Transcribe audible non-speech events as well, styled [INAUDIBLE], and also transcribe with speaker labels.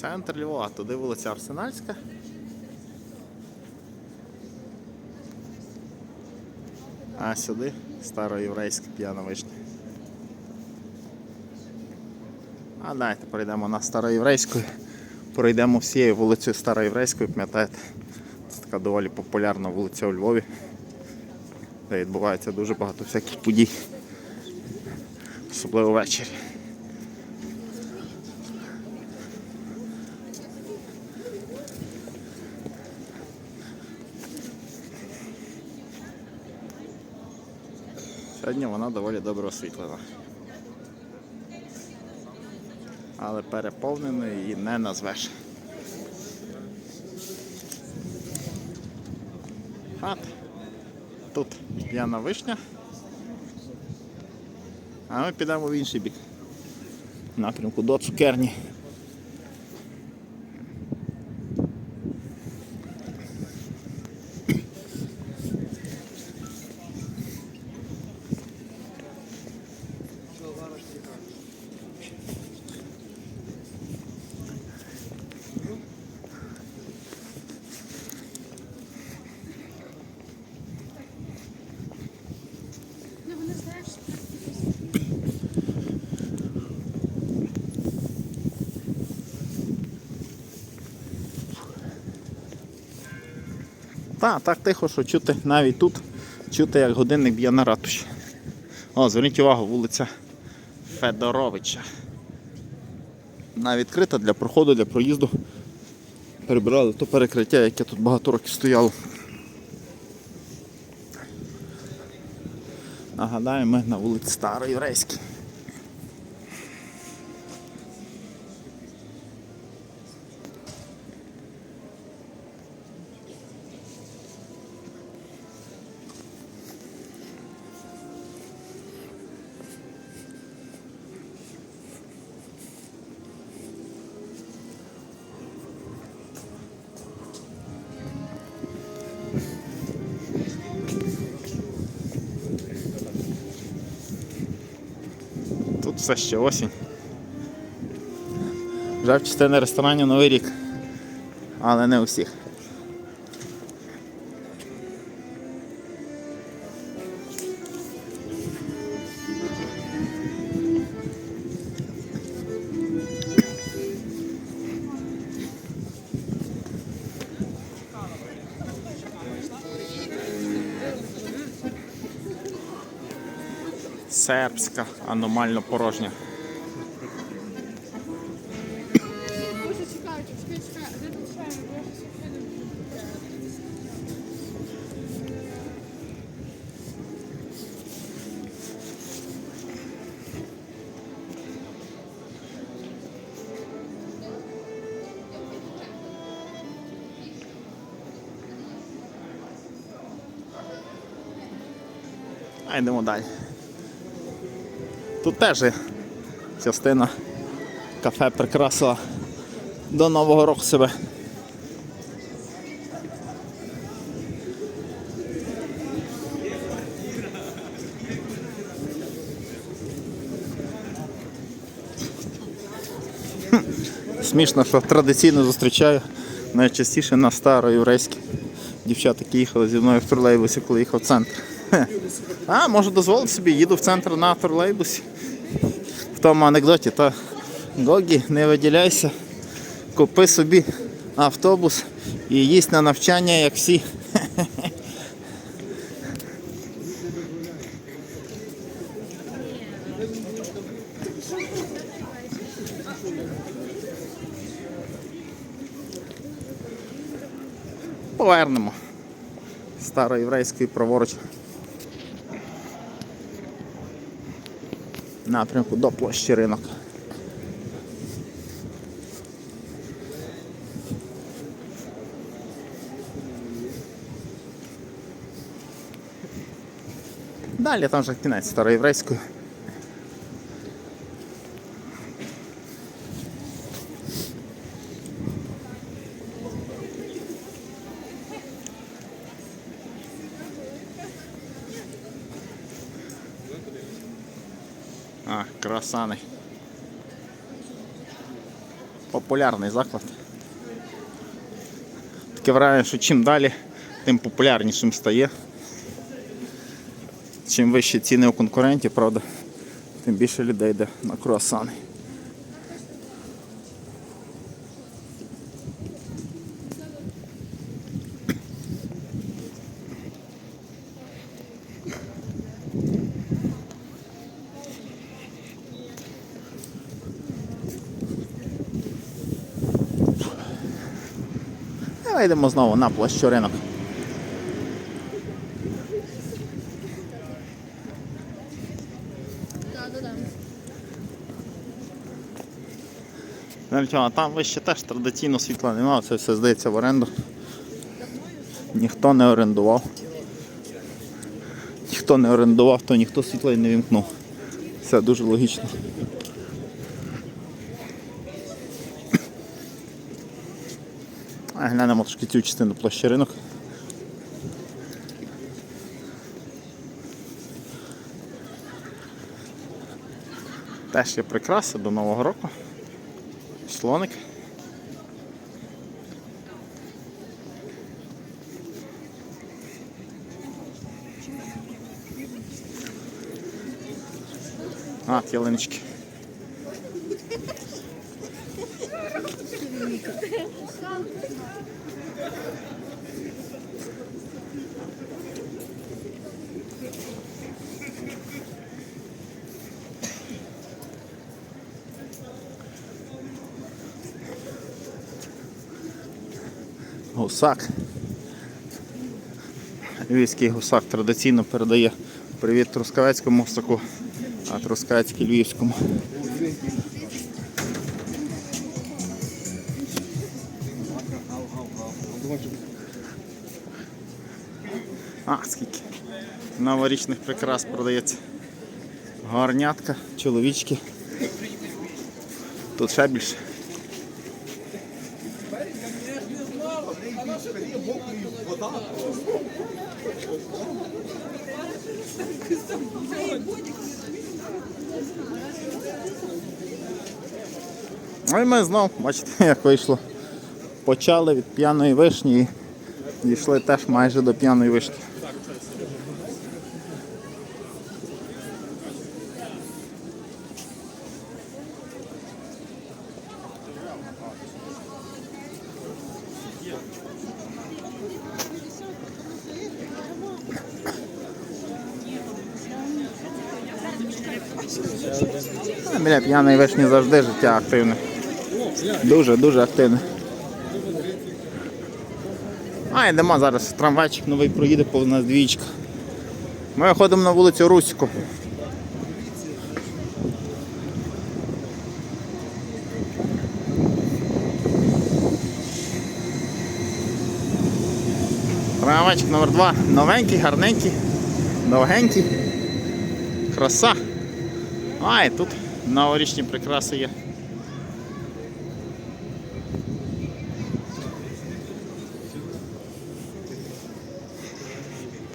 Speaker 1: Центр Львова, туди вулиця Арсенальська. А сюди староєврейська п'яна. А давайте перейдемо на староєврейську. Пройдемо всією вулицею Староєврейською, пам'ятаєте? Це така доволі популярна вулиця у Львові, де відбувається дуже багато всяких подій. Особливо ввечері. Сьогодні вона доволі добре освітлена. Але переповненою її не назвеш. Хат. Тут п'яна вишня. А ми підемо в інший бік. В Напрямку до цукерні. Так, так тихо, що чути навіть тут, чути, як годинник б'є на ратуші. О, зверніть увагу, вулиця Федоровича. Вона відкрита для проходу, для проїзду. Перебирали то перекриття, яке тут багато років стояло. Нагадаю, ми на вулиці Староєврейській. Тут все ще осінь. Вже в частини ресторанів Новий рік. Але не у всіх. Сербська аномально порожня. Йдемо далі. Тут теж частина кафе прикрасила до Нового року себе. Смішно, що традиційно зустрічаю найчастіше на староєврейській. Дівчата, які їхали зі мною в тролейбусі, коли їхав в центр. [LAUGHS] А, можу дозволити собі, їду в центр на тролейбусі. В тому анекдоті, то Гогі, не виділяйся, купи собі автобус і їсть на навчання, як всі. [LAUGHS] Повернемо староєврейської праворуч. Напрямку до площі ринок. Далі там вже кінець староєврейської. А, красаний. Популярний заклад. Таке враження, що чим далі, тим популярнішим стає. Чим вищі ціни у конкурентів, правда, тим більше людей йде на круасани. Давай йдемо знову на площу ринок. А там вище теж традиційно світла немає, це все здається в оренду. Ніхто не орендував. Ніхто не орендував, то ніхто світла і не вімкнув. Все дуже логічно. Глянемо трошки цю частину площі ринок. Теж є прикраси до Нового року. Слоник. А, ялиночки. Гусак. Львівський гусак традиційно передає привіт Трускавецькому гусаку, а Трускавецький Львівському. А, скільки новорічних прикрас продається. Гарнятка, чоловічки. Тут ще більше. Ну і ми знов, бачите, [LAUGHS] як вийшло. Почали від п'яної вишні і дійшли теж майже до п'яної вишні. А, Біля п'яної вишні завжди життя активне. Дуже, дуже активне. А, йдемо зараз. Трамвайчик новий проїде повз нас двічка. Ми виходимо на вулицю Руську. Трамвайчик номер 2 Новенький, гарненький, довгенький. Краса. А, і тут новорічні прикраси є.